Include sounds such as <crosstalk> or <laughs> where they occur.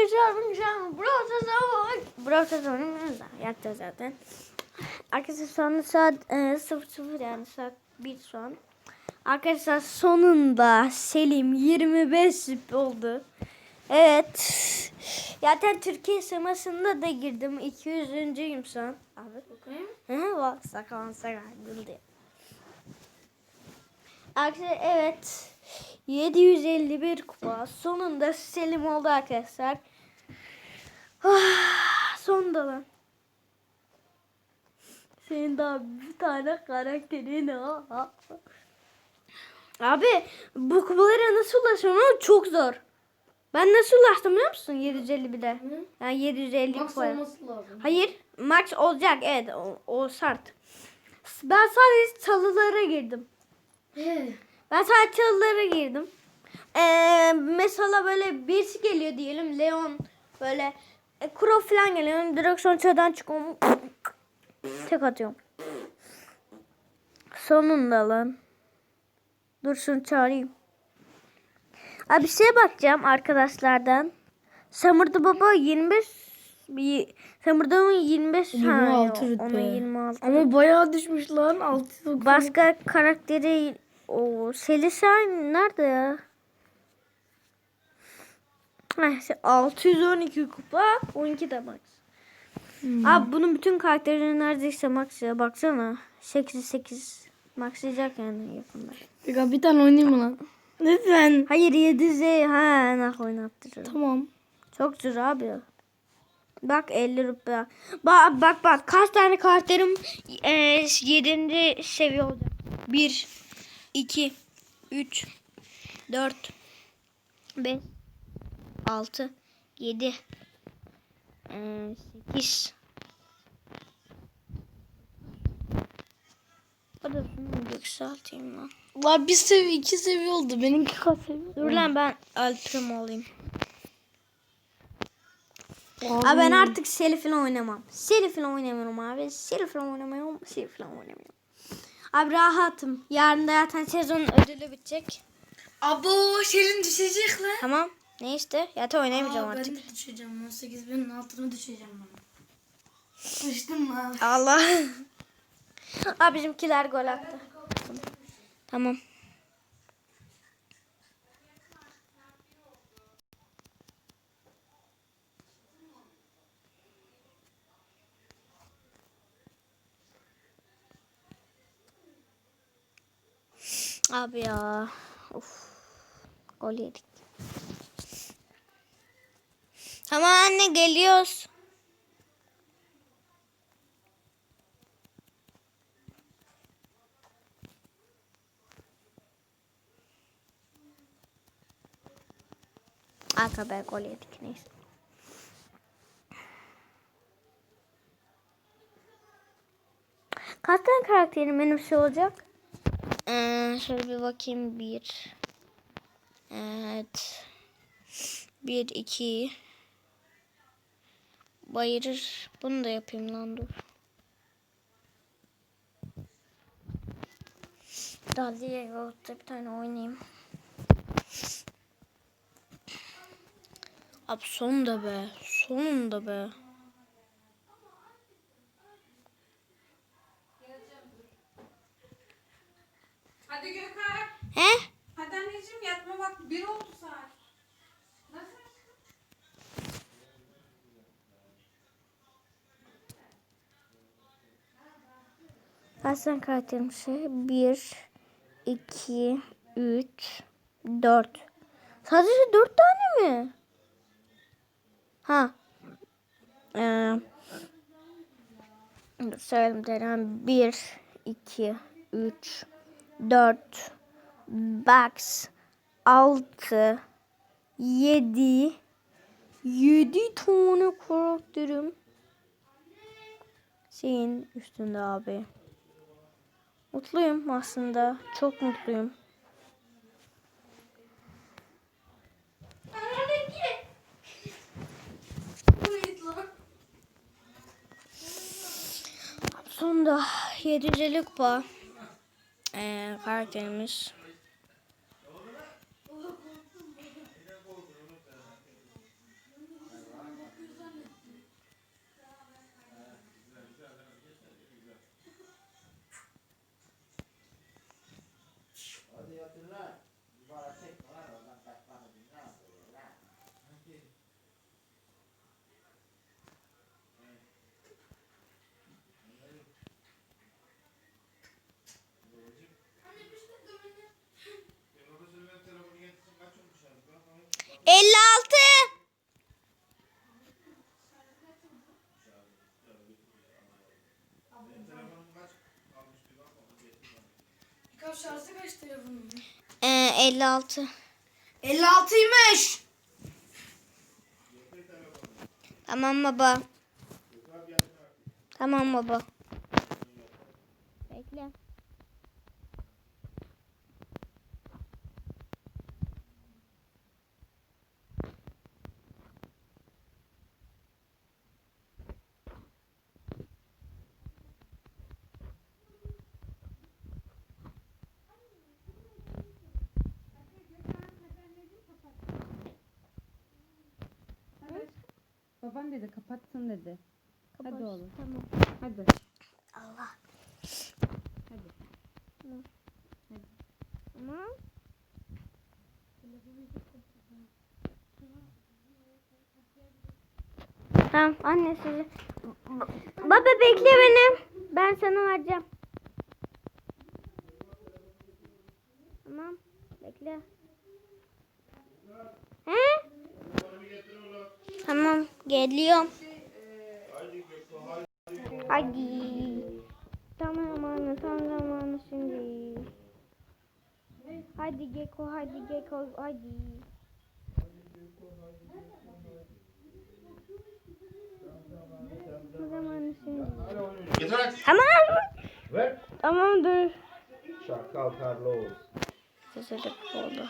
Arkadaşlar şu an Brawl Stars Brawl Stars oynuyoruz da yapacağız zaten. Arkadaşlar şu anda saat e, 00 yani saat 1 şu an. Arkadaşlar sonunda Selim 25 zip oldu. Evet. Zaten Türkiye semasında da girdim. 200.yim şu an. Abi. Hı. bak, Sakalan sakal. Arkadaşlar evet. 751 kupa. Sonunda Selim oldu arkadaşlar. Ah, sonunda lan. Senin daha bir tane karakterin ha. Abi bu kupalara nasıl ulaşıyorum çok zor. Ben nasıl ulaştım biliyor musun 751'de? Yani 750 Max kupaya. olması lazım. Hayır max olacak evet o, o şart. Ben sadece çalılara girdim. He. Ben sadece çalılara girdim. Ee, mesela böyle birisi geliyor diyelim. Leon böyle e, Kuro falan geliyor. Direksiyon çadan çıkıyorum. Tek atıyorum. Sonunda lan. Dur şunu çağırayım. Abi bir şeye bakacağım arkadaşlardan. Samurdu Baba 25 bir Samurdu'nun 25 26 ha, rütbe. Onun 26. Ama bayağı düşmüş lan. 6 Başka karakteri o Selişan nerede ya? Heh, işte 612 kupa 12 de max. Abi bunun bütün karakterleri neredeyse max ya baksana. 8 8 maxlayacak yani yakında. Bir, bir tane oynayayım mı lan? Lütfen. Hayır 7 Z ha nah oynattırır. Tamam. Çok zor abi. Bak 50 rupiye. Bak bak bak kaç tane karakterim e, 7. seviye olacak. 1 2 3 4 5 6 7 8 Hadi şunu yükselteyim lan. La bir seviye iki seviye oldu. Benimki kaç seviye? Dur lan ben Ultram olayım. Abi ben artık Selif'le oynamam. Selif'le oynamıyorum abi. Selif'le oynamıyorum. Selif'le oynamıyorum. Abi rahatım. Yarın da zaten sezonun ödülü bitecek. Abo Şelin düşecek lan. Tamam. Ne işte? Zaten oynayamayacağım Aa, artık. Ben de düşeceğim. 18 binin altına düşeceğim ben. Düştüm lan. Allah. <laughs> Abi bizimkiler gol attı. Tamam. Abi ya. Of. Gol yedik. Tamam anne geliyoruz. Arka be gol yedik neyse. Kaç tane karakterim benim şey olacak? Ee, şöyle bir bakayım. Bir. Evet. Bir, iki. Bayırır. Bunu da yapayım lan dur. Daliye yolda bir tane oynayayım. Abi sonunda be. Sonunda be. Hadi Gökhan. He? Hadi anneciğim yatma bak bir oldu saat. Nasıl? Karakterim şey? Bir, iki, üç, dört. Sadece dört tane mi? Ha. Ee, dur sayalım denem. Bir, iki, üç, dört, box, altı, yedi, yedi tane karakterim. Şeyin üstünde abi. Mutluyum aslında. Çok mutluyum. Sonunda 750 kupa ee, karakterimiz. 56 şarjı kaç telefonun? Ee, 56. 56'ymış. Tamam baba. Tamam baba. Bekle. Baban dedi kapatsın dedi. Hadi Kapat. oğlum. Tamam. Hadi. Allah. Hadi. Tamam. Tamam anne sizi. Baba bekle beni. Ben sana vereceğim. Tamam. Bekle. He? Tamam geliyorum. Hadi. Tam zamanı tam zamanı şimdi. Hadi Geko hadi Geko hadi. Tam zamanı şimdi. Tamam. Ver. Tamam dur. Şakal Carlos. Sesledik oldu.